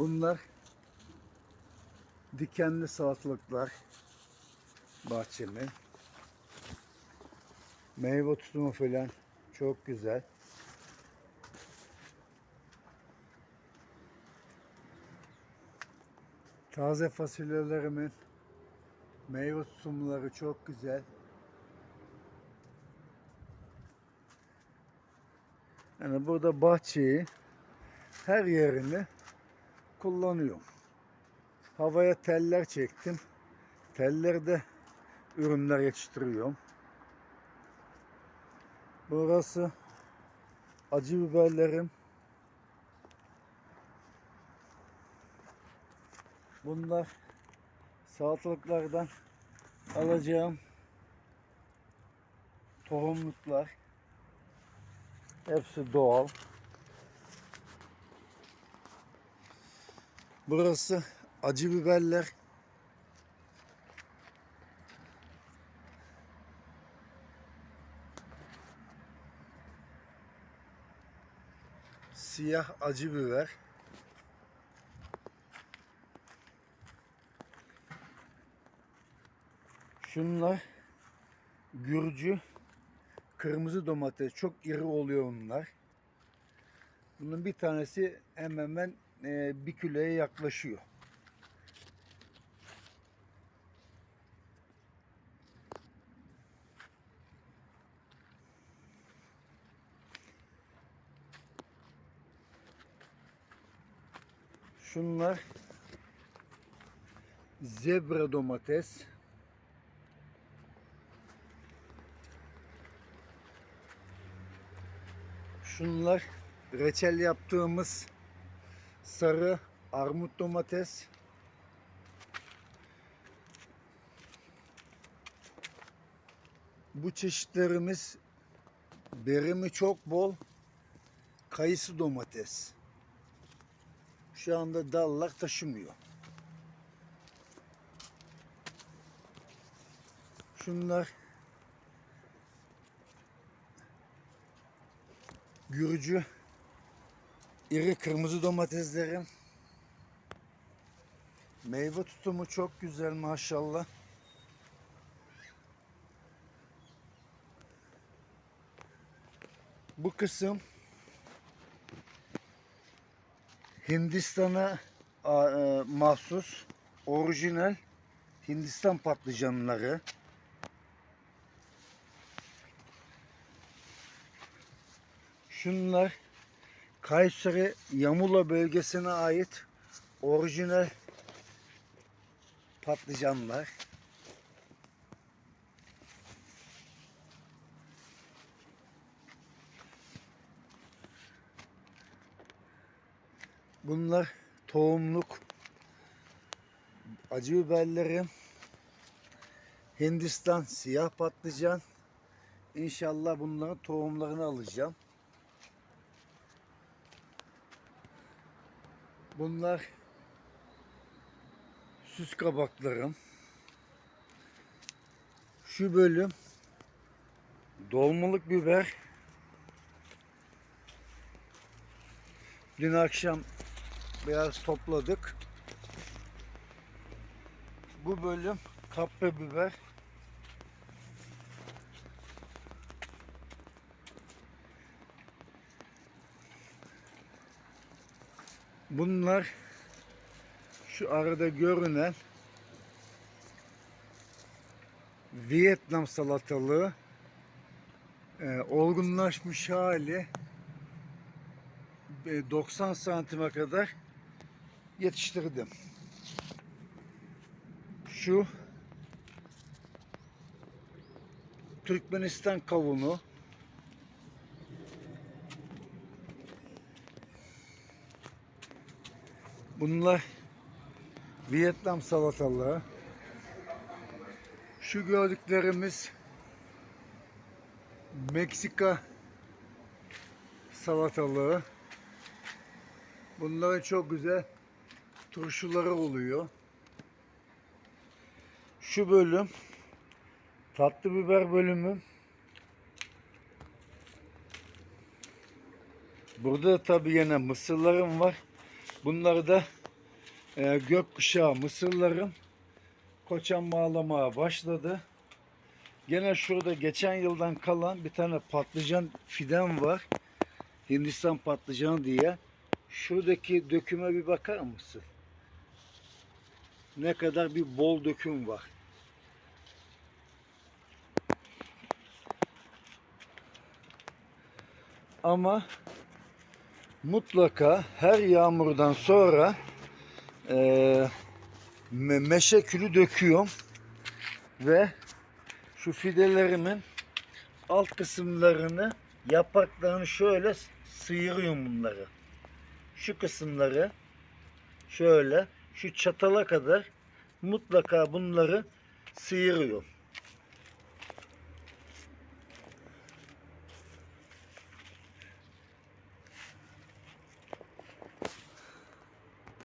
Bunlar dikenli salatalıklar bahçemi. Meyve tutumu falan çok güzel. Taze fasulyelerimin meyve tutumları çok güzel. Yani burada bahçeyi her yerini kullanıyorum. Havaya teller çektim. Tellerde ürünler yetiştiriyorum. Burası acı biberlerim. Bunlar salatalıklardan alacağım tohumluklar. Hepsi doğal. Burası acı biberler. Siyah acı biber. Şunlar Gürcü kırmızı domates. Çok iri oluyor bunlar. Bunun bir tanesi hemen hemen e, bir kiloya yaklaşıyor. Şunlar zebra domates. Şunlar reçel yaptığımız sarı armut domates. Bu çeşitlerimiz berimi çok bol. Kayısı domates. Şu anda dallar taşımıyor. Şunlar Gürcü iri kırmızı domateslerim. Meyve tutumu çok güzel maşallah. Bu kısım Hindistan'a e, mahsus orijinal Hindistan patlıcanları. Şunlar Kayseri Yamula bölgesine ait orijinal patlıcanlar. Bunlar tohumluk acı biberlerim. Hindistan siyah patlıcan. İnşallah bunların tohumlarını alacağım. Bunlar süs kabaklarım. Şu bölüm dolmalık biber. Dün akşam biraz topladık. Bu bölüm kapya biber. Bunlar şu arada görünen Vietnam salatalığı e, olgunlaşmış hali e, 90 santime kadar yetiştirdim. Şu Türkmenistan kavunu Bunlar Vietnam salatalığı. Şu gördüklerimiz Meksika salatalığı. Bunların çok güzel turşuları oluyor. Şu bölüm tatlı biber bölümü. Burada tabii yine mısırlarım var. Bunları da e, gökkuşağı mısırlarım koçan bağlamaya başladı. Gene şurada geçen yıldan kalan bir tane patlıcan fiden var. Hindistan patlıcanı diye. Şuradaki döküme bir bakar mısın? Ne kadar bir bol döküm var. Ama mutlaka her yağmurdan sonra me- meşe külü döküyorum ve şu fidelerimin alt kısımlarını yapraklarını şöyle sıyırıyorum bunları. Şu kısımları şöyle şu çatala kadar mutlaka bunları sıyırıyorum.